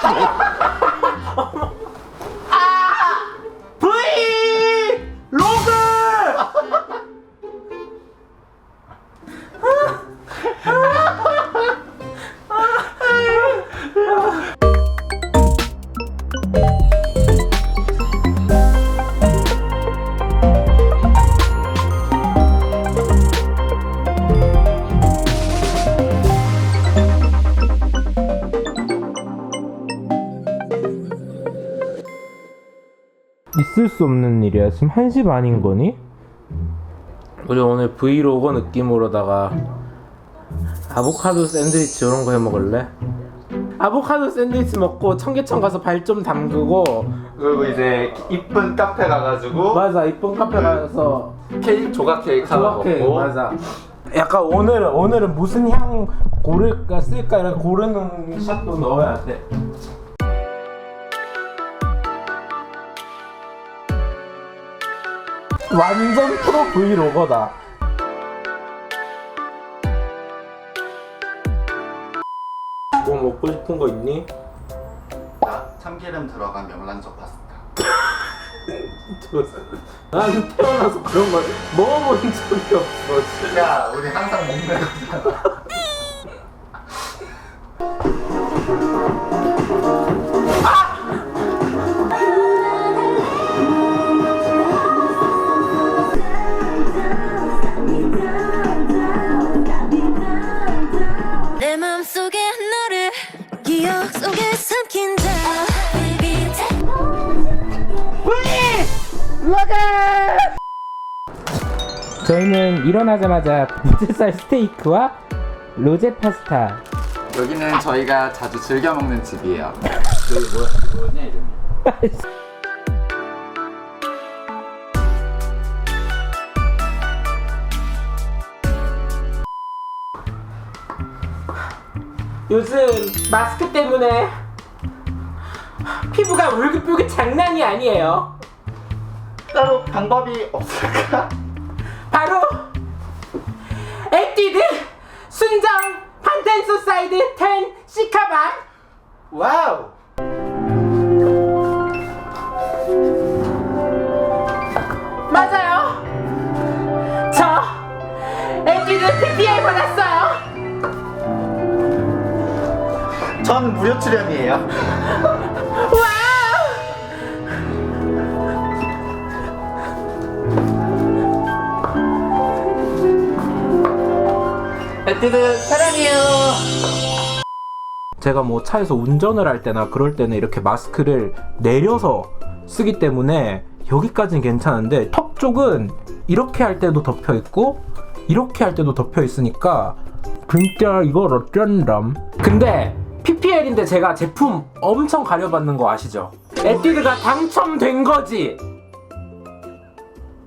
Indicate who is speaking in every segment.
Speaker 1: 브이 있을 수 없는 일이야. 지금 1시 반인 거니? 우리 오늘 브이로그 느낌으로다가 아보카도 샌드위치 이런 거 해 먹을래? 아보카도 샌드위치 먹고 청계천 가서 발 좀 담그고
Speaker 2: 그리고 이제 이쁜 카페 가가지고
Speaker 1: 맞아 이쁜 카페 가서
Speaker 2: 케이크 조각 케이크 하나
Speaker 1: 조각해
Speaker 2: 먹고
Speaker 1: 맞아 약간 오늘은 오늘은 무슨 향 고를까 쓸까 이런 고르는 샷도 넣어야 돼 완전 프로 브이로거다. 뭐 먹고 싶은 거 있니?
Speaker 2: 나 참기름 들어간 명란젓 파스타.
Speaker 1: 나는 태어나서 그런 걸 먹어본 적이 없어
Speaker 2: 야 우리 항상 먹는 거잖아
Speaker 1: 일어나자마자 부채살 스테이크와 로제 파스타
Speaker 3: 여기는 저희가 자주 즐겨 먹는 집이에요. 여기 뭐야? 뭐냐 이름이?
Speaker 1: 요즘 마스크 때문에 피부가 울긋불긋 장난이 아니에요
Speaker 2: 따로 방법이 없을까?
Speaker 1: 바로 에뛰드 순정 판텐 소사이드 10 시카반
Speaker 2: 와우.
Speaker 1: 맞아요. 저 에뛰드 PPL 받았어요.
Speaker 2: 전 무료 출연이에요 에뛰드 사랑해요.
Speaker 1: 제가 뭐 차에서 운전을 할 때나 그럴 때는 이렇게 마스크를 내려서 쓰기 때문에 여기까지는 괜찮은데 턱 쪽은 이렇게 할 때도 덮여 있고 이렇게 할 때도 덮여 있으니까 진짜 이걸 어쩐담. 근데 PPL인데 제가 제품 엄청 가려받는 거 아시죠? 에뛰드가 당첨된 거지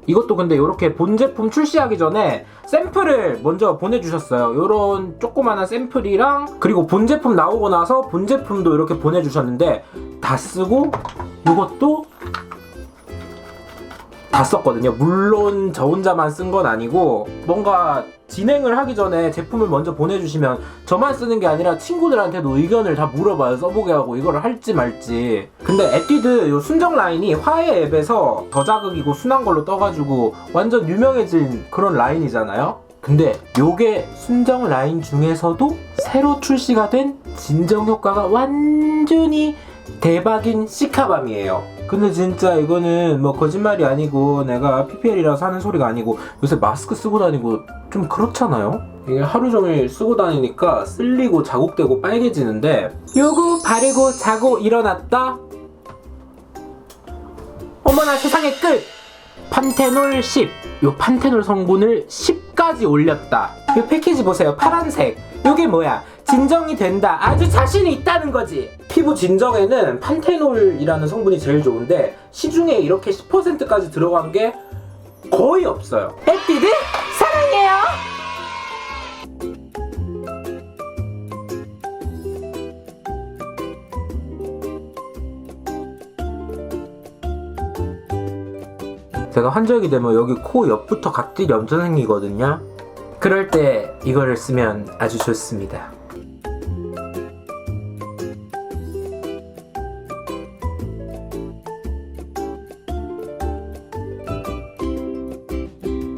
Speaker 1: 이것도 근데 이렇게 본 제품 출시하기 전에 샘플을 먼저 보내주셨어요. 요런 조그마한 샘플이랑 그리고 본 제품 나오고 나서 본 제품도 이렇게 보내주셨는데 다 쓰고 이것도 다 썼거든요. 물론 저 혼자만 쓴 건 아니고 뭔가 진행을 하기 전에 제품을 먼저 보내주시면 저만 쓰는 게 아니라 친구들한테도 의견을 다 물어봐요. 써보게 하고 이거를 할지 말지. 근데 에뛰드 요 순정 라인이 화해 앱에서 저자극이고 순한 걸로 떠가지고 완전 유명해진 그런 라인이잖아요. 근데 요게 순정 라인 중에서도 새로 출시가 된 진정 효과가 완전히 대박인 시카밤이에요. 근데 진짜 이거는 뭐 거짓말이 아니고 내가 PPL이라서 하는 소리가 아니고 요새 마스크 쓰고 다니고 좀 그렇잖아요? 이게 하루 종일 쓰고 다니니까 쓸리고 자국되고 빨개지는데 요거 바르고 자고 일어났다? 어머나 세상의 끝! 판테놀 10. 요 판테놀 성분을 10까지 올렸다. 요 패키지 보세요. 파란색. 요게 뭐야? 진정이 된다. 아주 자신이 있다는 거지. 피부 진정에는 판테놀이라는 성분이 제일 좋은데 시중에 이렇게 10%까지 들어간 게 거의 없어요. 에뛰드 사랑해요. 제가 환절기 되면 여기 코 옆부터 각질이 엄청 생기거든요. 그럴 때 이거를 쓰면 아주 좋습니다.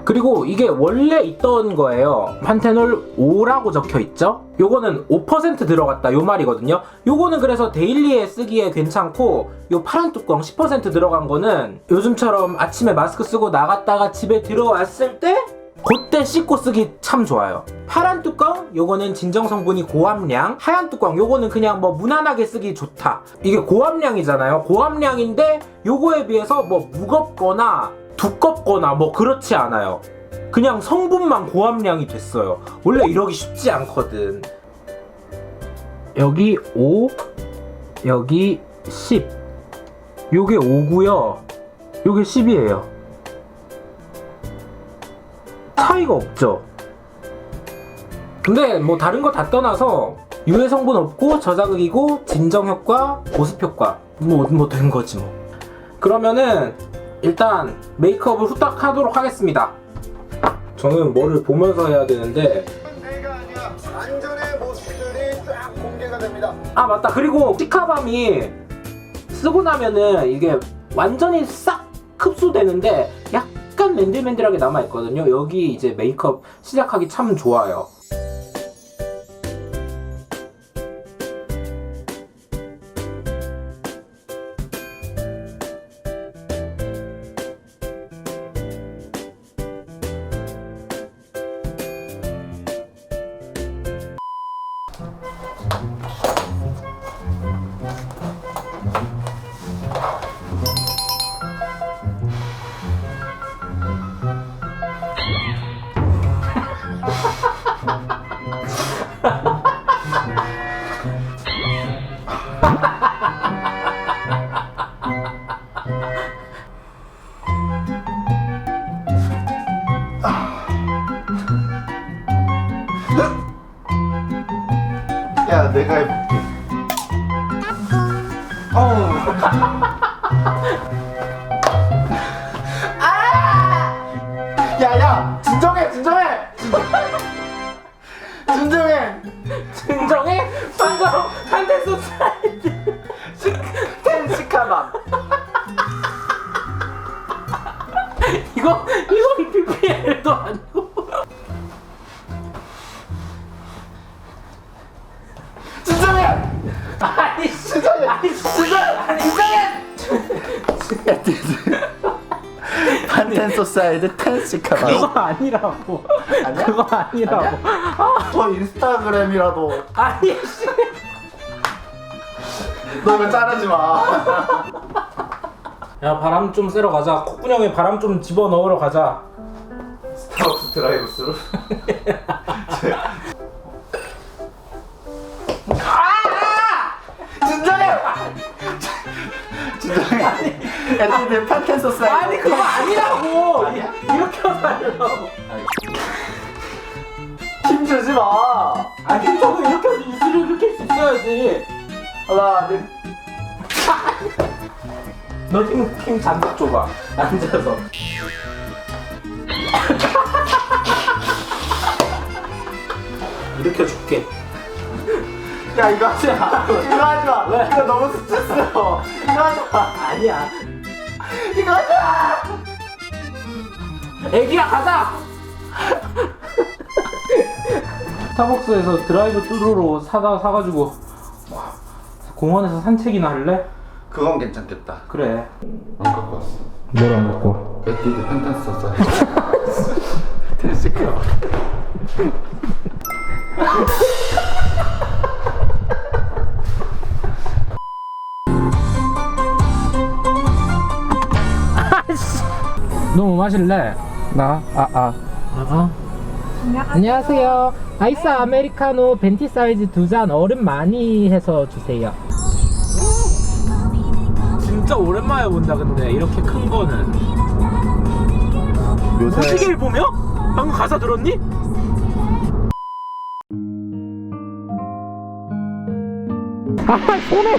Speaker 1: 그리고 이게 원래 있던 거예요. 판테놀 5라고 적혀 있죠? 요거는 5% 들어갔다 요 말이거든요. 요거는 그래서 데일리에 쓰기에 괜찮고 요 파란 뚜껑 10% 들어간 거는 요즘처럼 아침에 마스크 쓰고 나갔다가 집에 들어왔을 때 그때 씻고 쓰기 참 좋아요. 파란 뚜껑 요거는 진정 성분이 고함량, 하얀 뚜껑 요거는 그냥 뭐 무난하게 쓰기 좋다. 이게 고함량이잖아요. 고함량인데 요거에 비해서 뭐 무겁거나 두껍거나 뭐 그렇지 않아요. 그냥 성분만 고함량이 됐어요. 원래 이러기 쉽지 않거든. 여기 5, 여기 10. 요게 5고요. 요게 10이에요. 차이가 없죠. 근데 뭐 다른 거 다 떠나서 유해 성분 없고 저자극이고 진정 효과, 보습 효과 뭐 뭐 된 거지 뭐. 그러면은 일단 메이크업을 후딱 하도록 하겠습니다. 저는 뭐를 보면서 해야 되는데
Speaker 2: 내가 아니야. 완전의 모습들이 쫙 공개가 됩니다.
Speaker 1: 아 맞다 그리고 시카밤이 쓰고 나면은 이게 완전히 싹 흡수되는데 약 간 맨들맨들하게 남아있거든요. 여기 이제 메이크업 시작하기 참 좋아요
Speaker 2: 사이드 텐시카밤.
Speaker 1: 그거 아니라고
Speaker 2: 아니야?
Speaker 1: 그거 아니라고
Speaker 2: 저 인스타그램이라도
Speaker 1: 아니
Speaker 2: 씨너 이거 자르지 마.
Speaker 1: 야 바람 좀 쐬러 가자 콧구멍에 바람 좀 집어 넣으러 가자
Speaker 2: 스타벅스 드라이브스루. 애들들 판텐소사이드.
Speaker 1: 아니 그거 아니라고 이- 이렇게 하면 아니라고
Speaker 2: 힘 주지 마.
Speaker 1: 아니 저거 이렇게 해서 입술을 이렇게 있어야지
Speaker 2: 하나, 둘.
Speaker 1: 너팀팀 잔뜩 줘봐 앉아서 이렇게 줄게
Speaker 2: 야 이거 하지 마. 이거 하지 마.
Speaker 1: 왜?
Speaker 2: 이거 너무 스트레스요. 이거 하지 마.
Speaker 1: 아니야
Speaker 2: 하지 마.
Speaker 1: 애기야 가자 스타벅스에서 드라이브 뚜루로 사다 사가지고 와, 공원에서 산책이나 할래?
Speaker 2: 그건 괜찮겠다.
Speaker 1: 그래
Speaker 2: 안 갖고 왔어.
Speaker 1: 뭐랑 먹고
Speaker 2: 에뛰드 판텐소사이
Speaker 1: 마실래? 나? 아, 아. 어? 안녕하세요. 아이스 아메리카노 벤티 사이즈 두 잔 얼음 많이 해서 주세요. 진짜 오랜만에 본다 근데 이렇게 큰 거는
Speaker 2: 요새
Speaker 1: 무지개를 보며? 방금 가사 들었니? 아 손에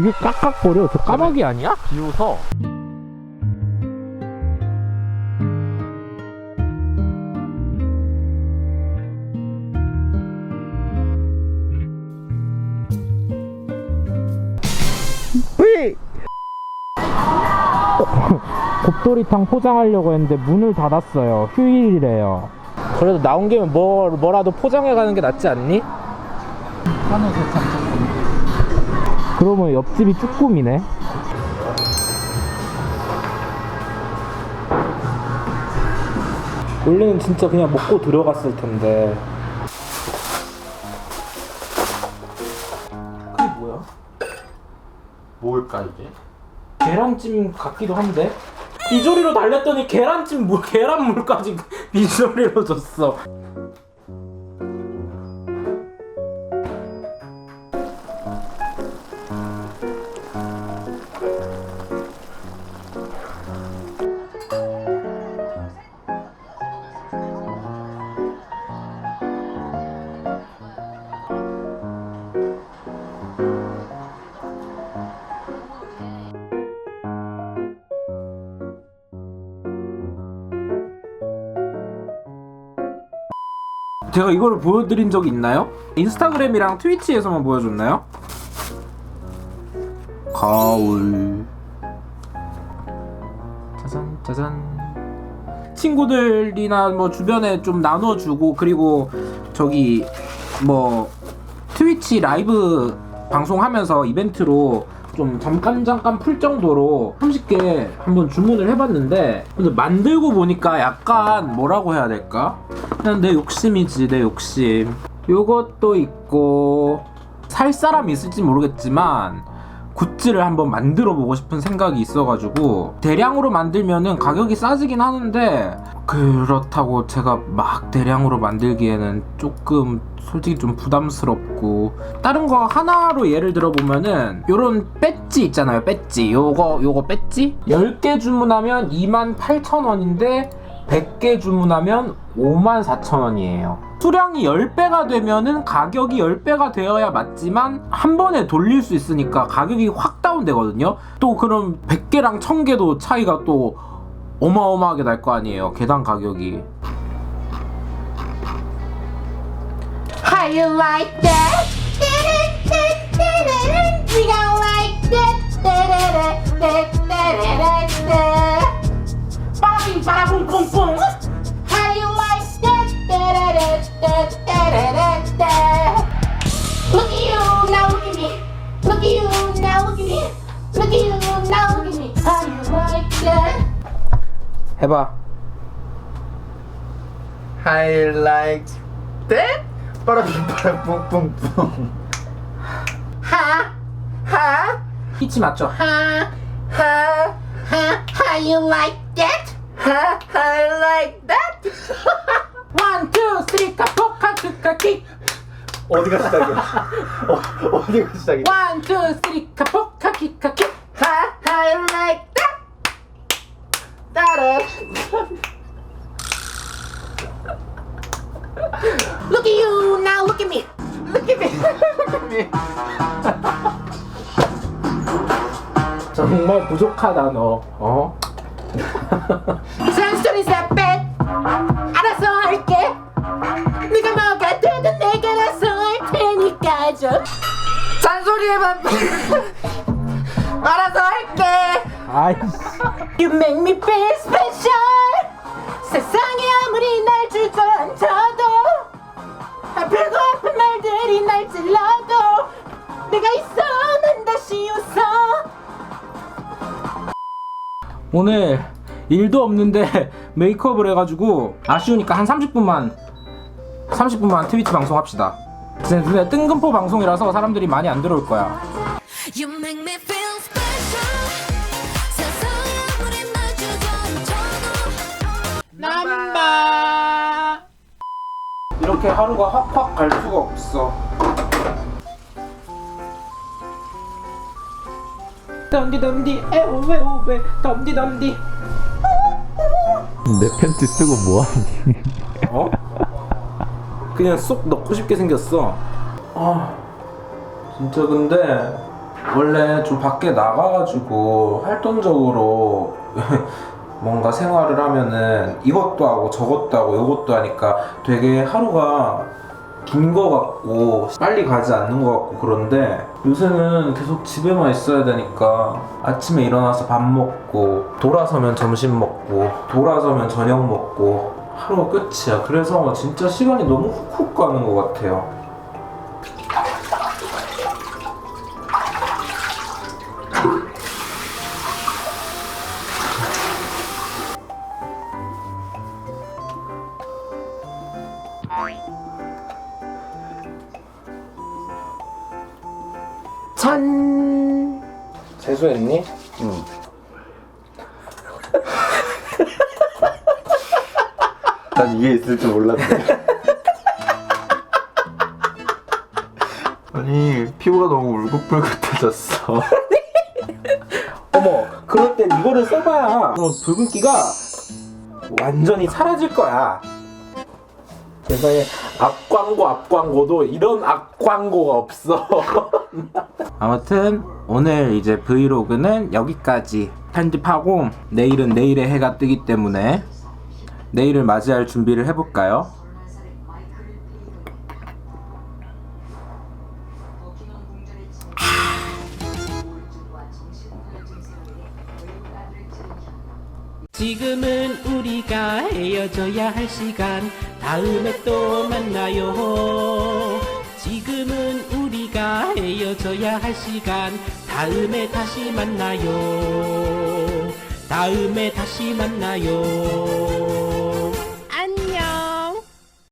Speaker 1: 입이 깍깍거려. 저 까마귀 아니야?
Speaker 3: 비웃어.
Speaker 1: 곱돌이탕 포장하려고 했는데 문을 닫았어요. 휴일이래요. 그래도 나온 김에 뭐, 뭐라도 포장해 가는 게 낫지 않니?
Speaker 3: 한우 세참.
Speaker 1: 그러면 옆집이 쭈꾸미네. 원래는 진짜 그냥 먹고 들어갔을 텐데. 그게 뭐야?
Speaker 3: 뭘까 이게?
Speaker 1: 계란찜 같기도 한데? 비조리로 달랬더니 계란찜 물, 계란물까지 비조리로 줬어. 제가 이거를 보여드린 적이 있나요? 인스타그램이랑 트위치에서만 보여줬나요? 가을 짜잔 짜잔 친구들이나 뭐 주변에 좀 나눠주고 그리고 저기 뭐 트위치 라이브 방송하면서 이벤트로 좀 잠깐 잠깐 풀 정도로 30개 한번 주문을 해봤는데 근데 만들고 보니까 약간 뭐라고 해야 될까? 그냥 내 욕심이지 내 욕심. 요것도 있고 살 사람이 있을지 모르겠지만 굿즈를 한번 만들어 보고 싶은 생각이 있어가지고 대량으로 만들면은 가격이 싸지긴 하는데 그렇다고 제가 막 대량으로 만들기에는 조금 솔직히 좀 부담스럽고 다른 거 하나로 예를 들어 보면은 요런 배지 있잖아요 배지. 요거 요거 배지? 10개 주문하면 28,000원인데 100개 주문하면 54,000원이에요. 수량이 10배가 되면은 가격이 10배가 되어야 맞지만 한 번에 돌릴 수 있으니까 가격이 확 다운되거든요. 또 그럼 100개랑 1000개도 차이가 또 어마어마하게 날 거 아니에요. 개당 가격이.
Speaker 4: How you like that? 빠빙 빠라붕 뿡뿡. Look at you, now look at me. Look at you, now look at me. Look at you, now look at me. How you like that?
Speaker 1: 해봐.
Speaker 3: I like that. 빠라빙 빠라 뿡뿡뿡.
Speaker 4: Ha, ha,
Speaker 1: 피치 맞죠?
Speaker 4: ha, ha, ha. How you like that?
Speaker 3: Ha, I like that.
Speaker 1: 원, 투, 쓰리, 카포, 카크, 카키.
Speaker 3: 어디가 시작이야? 어, 어디가 시작이야?
Speaker 1: 원, 투, 쓰리, 카포, 카키, 카키.
Speaker 4: Ha, I like that. That Look at you now. Look at me. Look at me.
Speaker 1: 정말 부족하다 너. 어?
Speaker 4: 잔소리에만 알아서 할게.
Speaker 1: 아이씨.
Speaker 4: You make me feel special. 세상에 아무리 날 주저앉혀도 아프고 아픈 말들이 날 찔러도 내가 있어 난 다시 웃어.
Speaker 1: 오늘 일도 없는데 메이크업을 해가지고 아쉬우니까 한 30분만 30분만 트위치 방송합시다. 근데 뜬금포 방송이라서 사람들이 많이 안 들어올 거야.
Speaker 5: You make me feel special 세상에 아무리 날 주저앉혀도
Speaker 4: 남바.
Speaker 1: 이렇게 하루가 확확 갈 수가 없어. 덤디 덤디 에오웨 오웨 덤디 덤디
Speaker 6: 내 팬티 쓰고 뭐하니?
Speaker 1: 어? 그냥 쏙 넣고 싶게 생겼어. 아 진짜 근데 원래 좀 밖에 나가가지고 활동적으로 뭔가 생활을 하면은 이것도 하고 저것도 하고 이것도 하니까 되게 하루가 긴 거 같고 빨리 가지 않는 거 같고 그런데 요새는 계속 집에만 있어야 되니까 아침에 일어나서 밥 먹고 돌아서면 점심 먹고 돌아서면 저녁 먹고 하루가 끝이야 그래서 진짜 시간이 너무 훅훅 가는 것 같아요 짠 세수했니?
Speaker 3: 응. 난 이게 있을 줄 몰랐네. 아니 피부가 너무 울긋불긋해졌어.
Speaker 1: 어머 그럴 땐 이거를 써봐야 어, 붉은기가 완전히 사라질 거야 세상에 앞광고 앞광고도 이런 앞광고가 없어 아무튼 오늘 이제 브이로그는 여기까지 편집하고 내일은 내일의 해가 뜨기 때문에 내일을 맞이할 준비를 해볼까요?
Speaker 6: 지금은 우리가 헤어져야 할 시간. 다음에 또 만나요. 지금은 우리가 헤어져야 할 시간. 다음에 다시 만나요. 다음에 다시 만나요